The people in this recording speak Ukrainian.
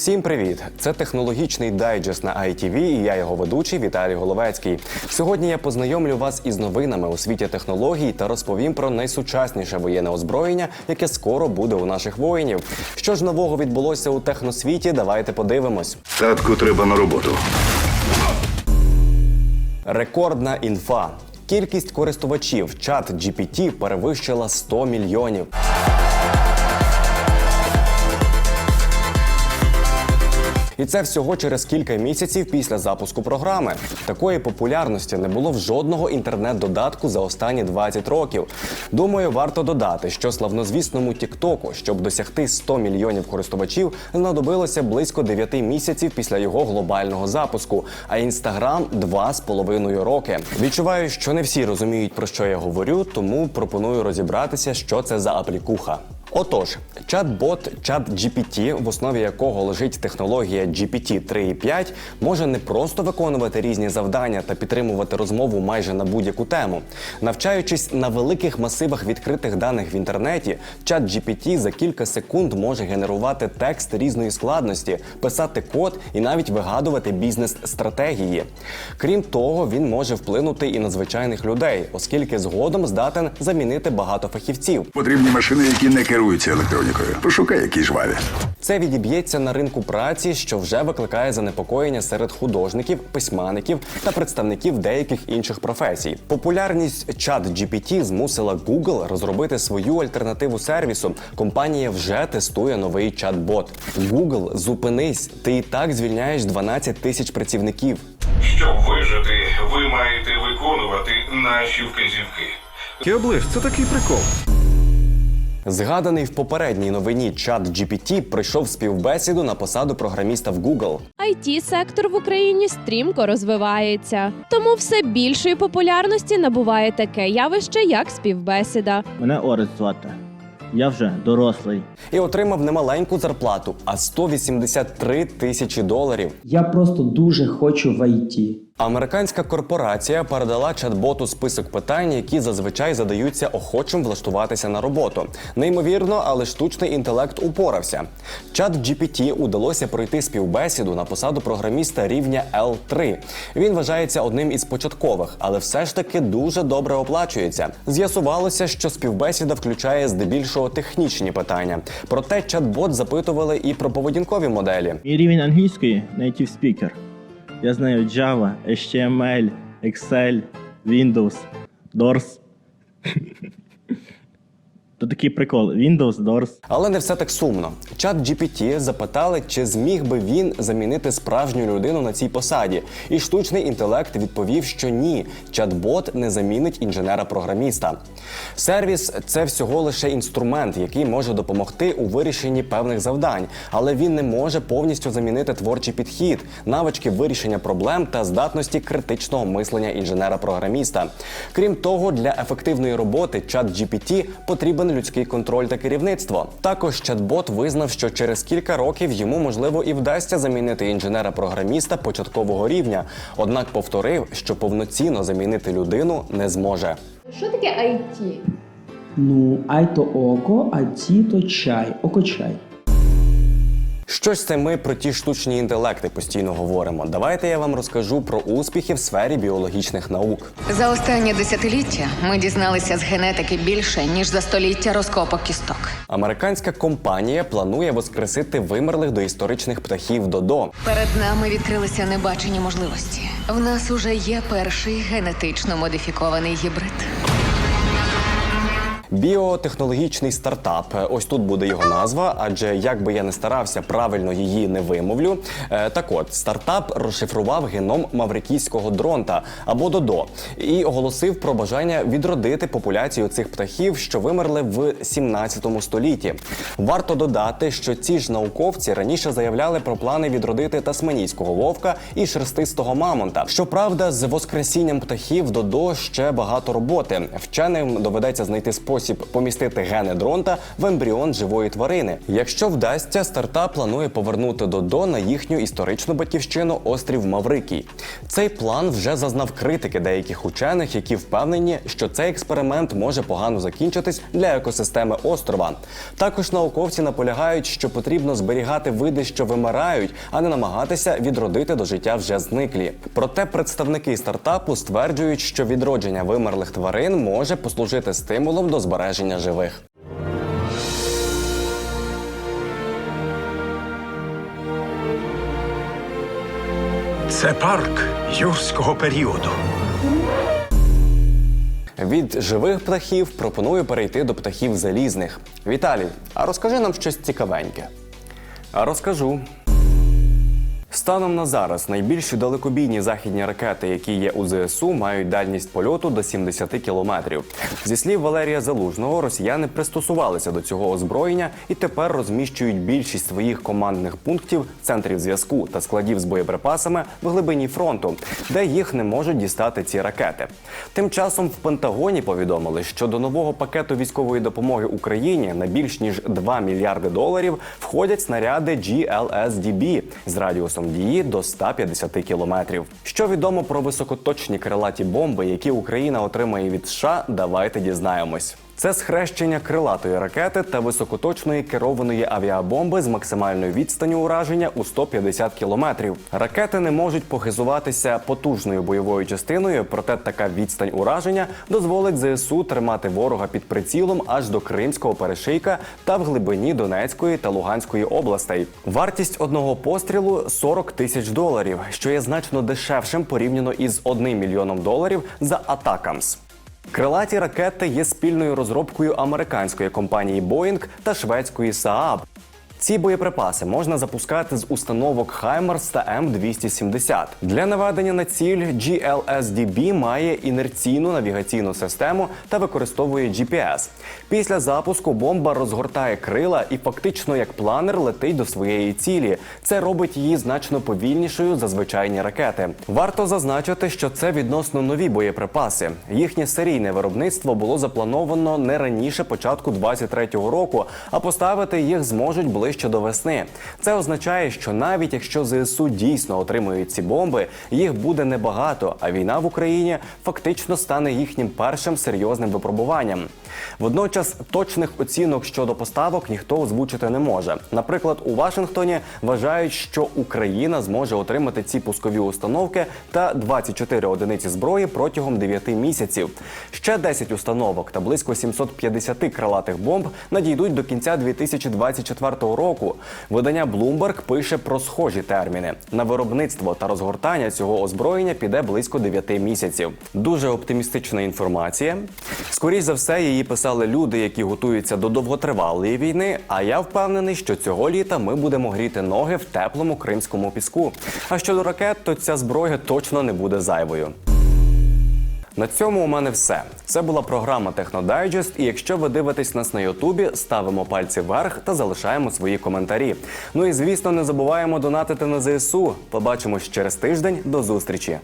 Всім привіт! Це технологічний дайджест на ITV і я його ведучий Віталій Головецький. Сьогодні я познайомлю вас із новинами у світі технологій та розповім про найсучасніше воєнне озброєння, яке скоро буде у наших воїнів. Що ж нового відбулося у техносвіті? Давайте подивимось. Татку треба на роботу. Рекордна інфа. Кількість користувачів чат GPT перевищила 100 мільйонів. І це всього через кілька місяців після запуску програми. Такої популярності не було в жодного інтернет-додатку за останні 20 років. Думаю, варто додати, що славнозвісному TikTok, щоб досягти 100 мільйонів користувачів, знадобилося близько 9 місяців після його глобального запуску. А з половиною роки. Відчуваю, що не всі розуміють про що я говорю, тому пропоную розібратися, що це за аплікуха. Отож, чат-бот ChatGPT, в основі якого лежить технологія GPT 3.5, може не просто виконувати різні завдання та підтримувати розмову майже на будь-яку тему. Навчаючись на великих масивах відкритих даних в інтернеті, ChatGPT за кілька секунд може генерувати текст різної складності, писати код і навіть вигадувати бізнес-стратегії. Крім того, він може вплинути і на звичайних людей, оскільки згодом здатен замінити багато фахівців. Потрібні машини, які не керуються електронікою. Пошукай які жваві. Це відіб'ється на ринку праці, що вже викликає занепокоєння серед художників, письменників та представників деяких інших професій. Популярність чат GPT змусила Google розробити свою альтернативу сервісу. Компанія вже тестує новий чат-бот. Google, зупинись! Ти і так звільняєш 12 тисяч працівників. Щоб вижити, ви маєте виконувати наші вказівки. Кіоближ, це такий прикол. Згаданий в попередній новині чат GPT прийшов співбесіду на посаду програміста в Google. it сектор в Україні стрімко розвивається, тому все більшої популярності набуває таке явище, як співбесіда. Мене Орест звати. Я вже дорослий. і отримав немаленьку зарплату, а 183 тисячі доларів. Я просто дуже хочу в IT. Американська корпорація передала чат-боту список питань, які зазвичай задаються охочим влаштуватися на роботу. Неймовірно, але штучний інтелект упорався. Чат GPT удалося пройти співбесіду на посаду програміста рівня L3. Він вважається одним із початкових, але все ж таки дуже добре оплачується. З'ясувалося, що співбесіда включає здебільшого технічні питання. Проте чат-бот запитували і про поведінкові моделі. Рівень англійської native speaker. Я знаю Java, HTML, Excel, Windows, Doors. То такий прикол. Windows, Doors. Але не все так сумно. Чат GPT запитали, чи зміг би він замінити справжню людину на цій посаді. І штучний інтелект відповів, що ні, чат-бот не замінить інженера-програміста. Сервіс це всього лише інструмент, який може допомогти у вирішенні певних завдань, але він не може повністю замінити творчий підхід, навички вирішення проблем та здатності критичного мислення інженера-програміста. Крім того, для ефективної роботи чат GPT потрібен людський контроль та керівництво. Також чат-бот визнав, що через кілька років йому можливо і вдасться замінити інженера-програміста початкового рівня. Однак повторив, що повноцінно замінити людину не зможе. Що таке IT? Ну, ай то око, а ті то чай, око-чай. Що ж це ми про ті штучні інтелекти постійно говоримо? Давайте я вам розкажу про успіхи в сфері біологічних наук. За останнє десятиліття ми дізналися з генетики більше ніж за століття розкопок кісток. Американська компанія планує воскресити вимерлих доісторичних птахів Додо. Перед нами відкрилися небачені можливості. В нас уже є перший генетично модифікований гібрид. Біотехнологічний стартап. Ось тут буде його назва, адже як би я не старався, правильно її не вимовлю. Е, Так от, стартап розшифрував геном маврикійського дронта або додо і оголосив про бажання відродити популяцію цих птахів, що вимерли в 17 столітті. Варто додати, що ці ж науковці раніше заявляли про плани відродити тасманійського вовка і шерстистого мамонта. Щоправда, з воскресінням птахів додо ще багато роботи. Вченим доведеться знайти спосіб спосіб помістити гени дронта в ембріон живої тварини. Якщо вдасться, стартап планує повернути Додо на їхню історичну батьківщину острів Маврикій. Цей план вже зазнав критики деяких учених, які впевнені, що цей експеримент може погано закінчитись для екосистеми острова. Також науковці наполягають, що потрібно зберігати види, що вимирають, а не намагатися відродити до життя вже зниклі. Проте представники стартапу стверджують, що відродження вимерлих тварин може послужити стимулом до збереження живих. Це парк юрського періоду. Від живих птахів пропоную перейти до птахів залізних. Віталій, а розкажи нам щось цікавеньке. А розкажу. Станом на зараз найбільші далекобійні західні ракети, які є у ЗСУ, мають дальність польоту до 70 кілометрів. Зі слів Валерія Залужного, росіяни пристосувалися до цього озброєння і тепер розміщують більшість своїх командних пунктів, центрів зв'язку та складів з боєприпасами в глибині фронту, де їх не можуть дістати ці ракети. Тим часом в Пентагоні повідомили, що до нового пакету військової допомоги Україні на більш ніж 2 мільярди доларів входять снаряди GLSDB з радіусом дії до 150 кілометрів. Що відомо про високоточні крилаті бомби, які Україна отримає від США, давайте дізнаємось. Це схрещення крилатої ракети та високоточної керованої авіабомби з максимальною відстанню ураження у 150 кілометрів. Ракети не можуть похизуватися потужною бойовою частиною, проте така відстань ураження дозволить ЗСУ тримати ворога під прицілом аж до Кримського перешийка та в глибині Донецької та Луганської областей. Вартість одного пострілу 40 тисяч доларів, що є значно дешевшим порівняно із 1 мільйоном доларів за Атакамс. Крилаті ракети є спільною розробкою американської компанії Boeing та шведської Saab. Ці боєприпаси можна запускати з установок HIMARS та М270. Для наведення на ціль GLSDB має інерційну навігаційну систему та використовує GPS. Після запуску бомба розгортає крила і фактично як планер летить до своєї цілі. Це робить її значно повільнішою за звичайні ракети. Варто зазначити, що це відносно нові боєприпаси. Їхнє серійне виробництво було заплановано не раніше початку 23-го року, а поставити їх зможуть ближче до весни. Це означає, що навіть якщо ЗСУ дійсно отримують ці бомби, їх буде небагато, а війна в Україні фактично стане їхнім першим серйозним випробуванням. Водночас точних оцінок щодо поставок ніхто озвучити не може. Наприклад, у Вашингтоні вважають, що Україна зможе отримати ці пускові установки та 24 одиниці зброї протягом 9 місяців. Ще 10 установок та близько 750 крилатих бомб надійдуть до кінця 2024 року. Видання Bloomberg пише про схожі терміни. На виробництво та розгортання цього озброєння піде близько 9 місяців. Дуже оптимістична інформація. Скоріше за все, її писали люди, які готуються до довготривалої війни. А я впевнений, що цього літа ми будемо гріти ноги в теплому кримському піску. А щодо ракет, то ця зброя точно не буде зайвою. На цьому у мене все. Це була програма Технодайджест. І якщо ви дивитесь нас на Ютубі, ставимо пальці вверх та залишаємо свої коментарі. Ну і звісно, не забуваємо донатити на ЗСУ. Побачимось через тиждень. До зустрічі.